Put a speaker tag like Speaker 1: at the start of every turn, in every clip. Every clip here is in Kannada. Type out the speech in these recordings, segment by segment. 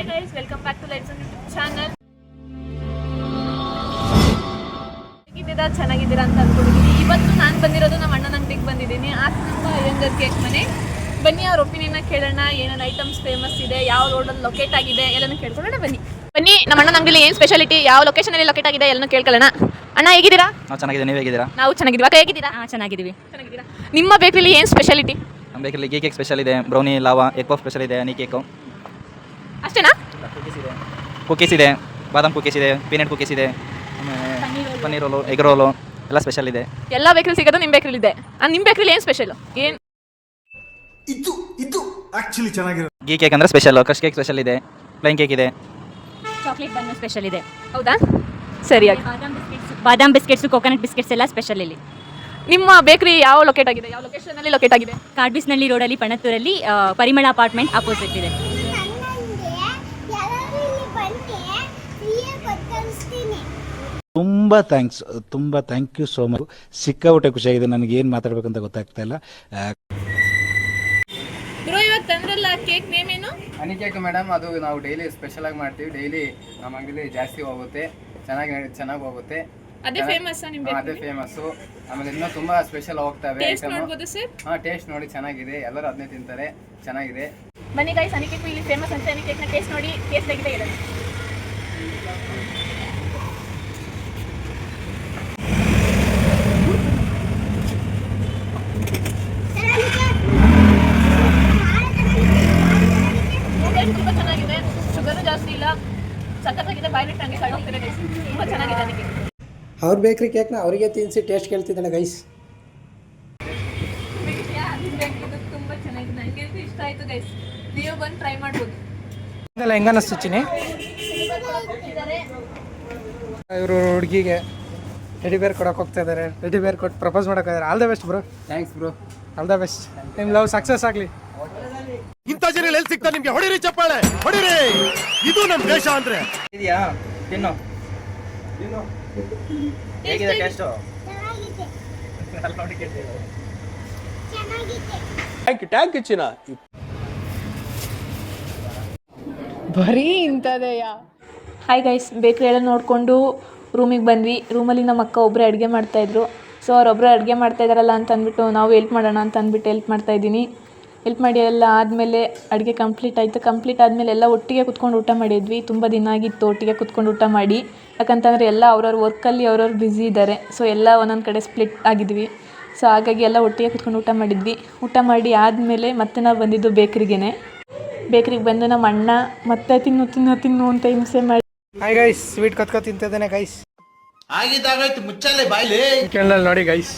Speaker 1: Hi guys welcome back to life YouTube channel ಹೇಗಿದ್ದೀರಾ? ಚೆನ್ನಾಗಿದ್ದೀರಾ ಅಂತ ಅನ್ಕೊಂಡಿದ್ದೀನಿ. ಇವತ್ತು ನಾನು ಬಂದಿರೋದು ನಮ್ಮ ಅಣ್ಣನ ಅಂಗಡಿಗೆ ಬಂದಿದ್ದೀನಿ. ಆತ್ಮ ಅಯ್ಯಂಗರ್ ಕೇಕ್ ಮನೆ. ಬನ್ನಿ ಅವ್ರ ಒಪಿನಿಯನ್ನ ಕೇಳೋಣ. ಏನೇನು ಐಟಮ್ಸ್ ಫೇಮಸ್ ಇದೆ ಯಾವ ರೋಡಲ್ಲಿ ಲೊಕೇಟ್ ಆಗಿದೆ ಎಲ್ಲನೂ ಕೇಳ್ಕೊಳ್ಳೋಣ. ಬನ್ನಿ. ಬನ್ನಿ ನಮ್ಮ ಅಣ್ಣನ ಅಂಗಡಿಲಿ ಏನು ಸ್ಪೆಷಾಲಿಟಿ ಯಾವ ಲೊಕೇಶನ್ ಅಲ್ಲಿ ಲೊಕೇಟ್ ಆಗಿದೆ ಎಲ್ಲನೂ ಕೇಳ್ಕೊಳ್ಳೋಣ. ಅಣ್ಣ ಹೇಗಿದ್ದೀರಾ?
Speaker 2: ನಾವು ಚೆನ್ನಾಗಿದೆ ನೀವು ಹೇಗಿದ್ದೀರಾ?
Speaker 1: ನಾವು ಚೆನ್ನಾಗಿದ್ದೀವಿ. ಅಕ್ಕ ಹೇಗಿದ್ದೀರಾ?
Speaker 3: ಹಾಂ ಚೆನ್ನಾಗಿದ್ದೀವಿ.
Speaker 1: ಚೆನ್ನಾಗಿದ್ದೀರಾ ನಿಮ್ಮ ಬೇಕರಿಲಿ ಏನು ಸ್ಪೆಷಾಲಿಟಿ
Speaker 2: ನಮ್ಮ ಬೇಕರಿಲಿ ಗೀ ಕೇಕ್ ಸ್ಪೆಷಲ್ ಇದೆ. Brownie lava egg puff special ಇದೆ ಹನಿ ಕೇಕು
Speaker 1: ಅಷ್ಟೇನಾ?
Speaker 2: ಕುಕೀಸ್ ಇದೆ. ಬಾದಾಮ್ ಕುಕೀಸ್ ಇದೆ ಪೀನಟ್ ಕುಕೀಸ್ ಇದೆ ಪನ್ನೀರ್ ರೋಲು ಎಗ್ ರೋಲು ಎಲ್ಲ ಸ್ಪೆಷಲ್ ಇದೆ.
Speaker 1: ಎಲ್ಲ ಬೇಕರಿ ಸಿಗೋದು ನಿಮ್ಮ ಬೇಕರಿಲಿ ಇದೆ ನಿಮ್ಮ ಬೇಕರಿಲಿ ಏನು ಸ್ಪೆಷಲ್ ಏನು?
Speaker 4: ಇದು ಇದು ಆಕ್ಚುಲಿ ಚೆನ್ನಾಗಿರೋ
Speaker 2: ಗೀ ಕೇಕ್ ಅಂದ್ರೆ ಸ್ಪೆಷಲ್ ಕ್ರಶ್ ಕೇಕ್ ಸ್ಪೆಷಲ್ ಇದೆ ಪ್ಲೈನ್ ಕೇಕ್ ಇದೆ.
Speaker 3: ಚಾಕ್ಲೇಟ್ ಬನ್ನು ಸ್ಪೆಷಲ್ ಇದೆ.
Speaker 1: ಹೌದಾ? ಸರಿಯಾಗಿ.
Speaker 3: ಬಾದಾಮ್ ಬಿಸ್ಕೆಟ್ಸ್ ಕೋಕೋನಟ್ ಬಿಸ್ಕೆಟ್ಸ್ ಎಲ್ಲ ಸ್ಪೆಷಲ್ ಇಲ್ಲಿ.
Speaker 1: ನಿಮ್ಮ ಬೇಕರಿ ಯಾವ ಲೊಕೇಟ್ ಆಗಿದೆ? ಯಾವ ಲೊಕೇಶನಲ್ಲಿ ಲೊಕೇಟ್ ಆಗಿದೆ?
Speaker 3: ಕಾಡ್ಬಿಸ್ನಳ್ಳಿ ರೋಡಲ್ಲಿ ಪಣತ್ತೂರಲ್ಲಿ ಪರಿಮಳ ಅಪಾರ್ಟ್ಮೆಂಟ್ ಅಪೋಸಿಟ್ ಇದೆ
Speaker 5: ನನ್ನಂಗೆ ಎಲ್ಲರೂ ಇಲ್ಲಿ ಬನ್ನಿ ಫ್ರೀಯಾಗಿ ಕಲಿಸ್ತೀನಿ
Speaker 6: ತುಂಬ ಥ್ಯಾಂಕ್ಸ್ ತುಂಬ ಥ್ಯಾಂಕ್ ಯು ಸೋ ಮಚ್ ಸಿಕ್ಕಾಪಟ್ಟೆ ಖುಷಿಯಾಗಿದೆ. ನನಗೆ ಏನು ಮಾತಾಡ್ಬೇಕಂತ ಗೊತ್ತಾಗ್ತಾ ಇಲ್ಲ.
Speaker 1: ಬ್ರೋ ಇವಾಗ ತಂದ್ರಲ್ಲ ಕೇಕ್ ನೇಮ್ ಏನು
Speaker 7: ಹನಿ ಕೇಕ್ ಮೇಡಮ್ ಅದು ನಾವು ಡೈಲಿ ಸ್ಪೆಷಲ್ ಆಗಿ ಮಾಡ್ತೀವಿ. ಡೈಲಿ ನಮ್ಮ ಅಂಗಡಿಲಿ ಜಾಸ್ತಿ ಹೋಗುತ್ತೆ. ಚೆನ್ನಾಗಿ ಚೆನ್ನಾಗಿ ಹೋಗುತ್ತೆ.
Speaker 1: ಅದೇ ಫೇಮಸ್
Speaker 7: ಹಾ, ಅದೇ ಫೇಮಸ್ಸು ಆಮೇಲೆ ಇನ್ನೂ ತುಂಬಾ ಸ್ಪೆಷಲ್ ಹೋಗ್ತವೆ
Speaker 1: ಟೇಸ್ಟ್
Speaker 7: ಐಟಮ್
Speaker 1: ನೋಡ್ಬೋದು ಸರ್
Speaker 7: ಹಾ ಟೇಸ್ಟ್ ನೋಡಿ ಚೆನ್ನಾಗಿದೆ. ಎಲ್ಲರೂ ಅದನ್ನೇ ತಿಂತಾರೆ. ಚೆನ್ನಾಗಿದೆ.
Speaker 1: ಬನ್ನಿ ಗೈಸ್ ಹನಿ ಕೇಕ್ ಇಲ್ಲಿ ಫೇಮಸ್ ಅಂತ ಹನಿ ಕೇಕ್ನ ಟೇಸ್ಟ್ ನೋಡಿ ಟೇಸ್ಟ್ ಆಗಿದೆ ಟೇಸ್ಟ್ ತುಂಬ ಚೆನ್ನಾಗಿದೆ ಶುಗರು ಜಾಸ್ತಿ ಇಲ್ಲ ಸಖತ್ತಾಗಿದೆ ಕಳ್ಳಿ ಹೋಗ್ತಾರೆ. ತುಂಬ ಚೆನ್ನಾಗಿದೆ
Speaker 8: ಅವ್ರ ಬೇಕ್ರಿ ಕೇಕ್ನ ಅವರಿಗೆ ತಿನ್ನಿಸಿ ಟೇಸ್ಟ್ ಕೇಳ್ತಿದ್ದಾಳೆ ಗೈಸ್
Speaker 1: ತುಂಬ ಚೆನ್ನಾಗಿದೆ. ನನಗೆ ಇಷ್ಟ ಆಯಿತು ಗೈಸ್ ನೀವು ಬಂದು ಟ್ರೈ ಮಾಡ್ಬೋದು.
Speaker 8: ಇದೆಲ್ಲ ಹೆಂಗ ಅನ್ನಿಸ್ತು ಚಿನಿ ಇವರು ಹುಡುಗಿಗೆ ರೆಡಿ ಬೇರ್ ಕೊಡಕ್ ಹೋಗ್ತಾ ಇದ್ದಾರೆ ರೆಡಿ ಬೇರ್ ಕೊಟ್ಟು ಪ್ರಪೋಸ್ ಇದ್ದಾರೆ all the best bro
Speaker 7: thanks bro
Speaker 8: all the best ನಿಮ್ ಲವ್ ಸಕ್ಸಸ್ ಆಗಲಿ.
Speaker 4: ಇಂಥ ಜನ ಎಲ್ಲಿ ಸಿಗ್ತಾ ನಿಮ್ಗೆ? ಹೊಡಿರಿ ಚಪ್ಪಾಳೆ ಹೊಡಿರಿ. ಇದು ನಮ್ ದೇಶ ಅಂದ್ರೆ.
Speaker 2: ಇದೆಯಾ? ತಿನ್ನು. ಹೇಗಿದೆ ಟೇಸ್ಟು
Speaker 5: ಚೆನ್ನಾಗಿದೆ. ಚೆನ್ನಾಗಿದೆ.
Speaker 1: ಬರೀ ಇಂಥದೆಯಾ? ಹಾಯ್ ಗೈಸ್ ಬೇಕ್ರಿ ಎಲ್ಲ ನೋಡಿಕೊಂಡು ರೂಮಿಗೆ ಬಂದ್ವಿ. ರೂಮಲ್ಲಿ ನಮ್ಮ ಅಕ್ಕ ಒಬ್ಬರೇ ಅಡುಗೆ ಮಾಡ್ತಾಯಿದ್ರು ಸೊ ಅವ್ರೊಬ್ಬರು ಅಡುಗೆ ಮಾಡ್ತಾ ಇದ್ದಾರಲ್ಲ ಅಂತ ಅಂದ್ಬಿಟ್ಟು ನಾವು ಹೆಲ್ಪ್ ಮಾಡೋಣ ಅಂತ ಅಂದ್ಬಿಟ್ಟು ಹೆಲ್ಪ್ ಮಾಡ್ತಾ ಹೆಲ್ಪ್ ಮಾಡಿ ಎಲ್ಲ ಆದಮೇಲೆ ಅಡುಗೆ ಕಂಪ್ಲೀಟ್ ಆಯಿತು. ಕಂಪ್ಲೀಟ್ ಆದಮೇಲೆ ಎಲ್ಲ ಒಟ್ಟಿಗೆ ಕುತ್ಕೊಂಡು ಊಟ ಮಾಡಿದ್ವಿ. ತುಂಬ ದಿನ ಆಗಿತ್ತು ಒಟ್ಟಿಗೆ ಕುತ್ಕೊಂಡು ಊಟ ಮಾಡಿ. ಯಾಕಂತಂದರೆ ಎಲ್ಲ ಅವ್ರವ್ರ ವರ್ಕಲ್ಲಿ ಅವ್ರವ್ರು ಬ್ಯುಸಿ ಇದ್ದಾರೆ ಸೊ ಎಲ್ಲ ಒಂದೊಂದು ಕಡೆ ಸ್ಪ್ಲಿಟ್ ಆಗಿದ್ವಿ. ಸೊ ಹಾಗಾಗಿ ಎಲ್ಲ ಒಟ್ಟಿಗೆ ಕುತ್ಕೊಂಡು ಊಟ ಮಾಡಿದ್ವಿ. ಊಟ ಮಾಡಿ ಆದಮೇಲೆ ಮತ್ತೆ ನಾವು ಬಂದಿದ್ದು ಬೇಕ್ರಿಗೇ ಬೇಕ್ರಿಗೆ ಬಂದು ನಮ್ಮ ಅಣ್ಣ ಮತ್ತೆ ತಿನ್ನು ತಿನ್ನು ತಿನ್ನು ಅಂತ ಹಿಂಸೆ ಮಾಡಿ.
Speaker 8: ಹಾಯ್ ಗೈಸ್ ಸ್ವೀಟ್ ಕತ್ಕೊ ತಿಂತಿದ್ದೇನೆ ಗೈಸ್
Speaker 4: ಆಗಿದ್ದಾಗಾಯ್ತು ಮುಚ್ಚಲ್ಲೇ ಬಾಯ್ಲಿ.
Speaker 8: ಕೇಳಲ್ಲಿ ನೋಡಿ ಗೈಸ್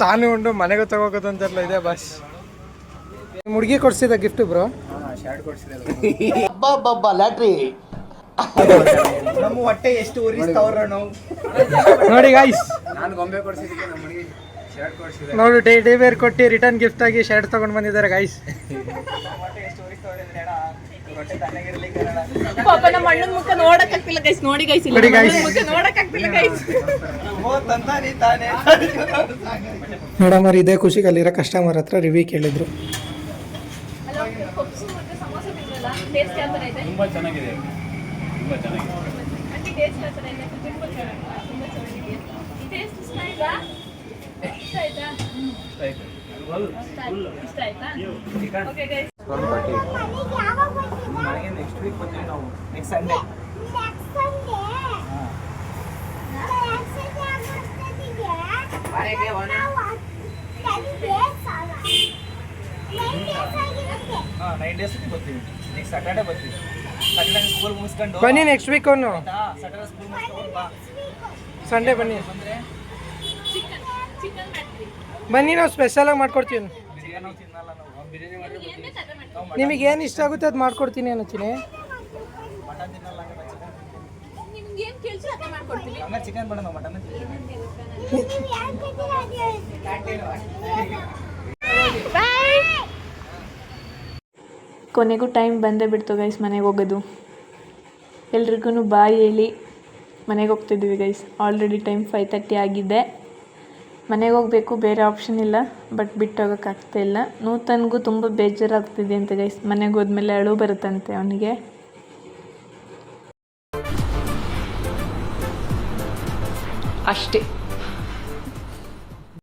Speaker 8: ತಾನು ಉಂಡು ಮನೆಗೆ ತಗೋಗೋದು ಅಂತೆಲ್ಲ ಇದೆ ಬಸ್ ನಿಮ್ಮ ಹುಡುಗಿ ಕೊಡ್ಸಿದ ಗಿಫ್ಟ್ ಬ್ರೋ
Speaker 7: ಶರ್ಟ್ ಲ್ಯಾಟ್ರಿ.
Speaker 4: ನಮ್ಮ ಹೊಟ್ಟೆ ಎಷ್ಟು ಉರಿಸ್ತವ್ರ ನಾವು.
Speaker 8: ನೋಡಿ ಗೈಸ್
Speaker 7: ನಾನು ಗೊಂಬೆ ಕೊಡ್ಸಿದ್ದಕ್ಕೆ ನಮ್ಮ ಹುಡುಗಿ ಶರ್ಟ್ ಕೊಡ್ಸಿದೆ
Speaker 8: ನೋಡು ಡೇ ಡೇ ಬೇರ್ ಕೊಟ್ಟು ರಿಟರ್ನ್ ಗಿಫ್ಟ್ ಆಗಿ ಶರ್ಟ್ ತಗೊಂಡು ಬಂದಿದ್ದಾರೆ ಗೈಸ್
Speaker 1: ಪಾಪ ನಮ್ಮ ಅಣ್ಣನ ಮುಖ ನೋಡಕ್ ಆಗ್ತಿಲ್ಲ ಗೈಸ್ ನೋಡಿ ಗೈಸ್ ಇಲ್ಲ
Speaker 8: ನೋಡಿ
Speaker 1: ನಮ್ಮ ಅಣ್ಣನ್ ಮುಖ ನೋಡಕ್ ಆಗ್ತಿಲ್ಲ ಗೈಸ್
Speaker 8: ಮೇಡಮ್ ಅವ್ರು ಇದೇ ಖುಷಿಗೆ ಅಲ್ಲಿರೋ ಕಸ್ಟಮರ್ ಹತ್ರ ರಿವ್ಯೂ ಕೇಳಿದ್ರು.
Speaker 7: ತುಂಬಾ ಚೆನ್ನಾಗಿದೆ. ತುಂಬಾ ಚೆನ್ನಾಗಿದೆ.
Speaker 2: ವೀಕ್ ಬರ್ತೀವಿ ನಾವು ನೆಕ್ಸ್ಟ್ ಸಂಡೇ ಹಾಂ ನೈನ್ ಡೇಸ್ ಬರ್ತೀವಿ ನೆಕ್ಸ್ಟ್ ಸ್ಯಾಟರ್ಡೆ ಬರ್ತೀವಿ ಸ್ಯಾಟರ್ಡೆ ಸ್ಕೂಲ್ ಮುಗಿಸ್ಕೊಂಡು
Speaker 8: ಬನ್ನಿ ನೆಕ್ಸ್ಟ್ ವೀಕ್ ಅವನು.
Speaker 2: ಸ್ಯಾಟರ್ಡೆ ಸ್ಕೂಲ್ ಮುಗಿಸ್ಕೊಂಡು ಬಾ
Speaker 8: ಸಂಡೇ ಬನ್ನಿ.
Speaker 1: ಚಿಕನ್ ಚಿಕನ್ ಮಾಡ್ತೀವಿ
Speaker 8: ಬನ್ನಿ ನಾವು ಸ್ಪೆಷಲಾಗಿ ಮಾಡ್ಕೊಡ್ತೀವಿ
Speaker 1: ನಿಮಗೇನು
Speaker 8: ನಿಮಗೆ ಏನು ಇಷ್ಟ ಆಗುತ್ತೆ ಅದು ಮಾಡ್ಕೊಡ್ತೀನಿ ಅನ್ನತ್ತೀನಿ
Speaker 1: ಕೇಳ್ಸಿ ಮಾಡ್ಕೊಡ್ತೀವಿ
Speaker 2: ಚಿಕನ್ ಬೇಡ ಮಟನ್
Speaker 1: ಕೊನೆಗೂ ಟೈಮ್ ಬಂದೇ ಬಿಡ್ತು ಗೈಸ್ ಮನೆಗೆ ಹೋಗೋದು. ಎಲ್ರಿಗೂ ಬಾಯ್ ಹೇಳಿ. ಮನೆಗೆ ಹೋಗ್ತಿದ್ದೀವಿ guys already time five thirty ಆಗಿದೆ. ಮನೆಗೆ ಹೋಗಬೇಕು ಬೇರೆ ಆಪ್ಷನ್ ಇಲ್ಲ ಬಟ್ ಬಿಟ್ಟು ಹೋಗೋಕ್ಕಾಗ್ತಾ ಇಲ್ಲ. ನೂತನ್ಗೂ ತುಂಬ ಬೇಜಾರಾಗ್ತಿದೆ ಅಂತ ಗೈಸ್ ಮನೆಗೆ ಹೋದ್ಮೇಲೆ ಅಳು ಬರುತ್ತಂತೆ ಅವನಿಗೆ. ಅಷ್ಟೇ.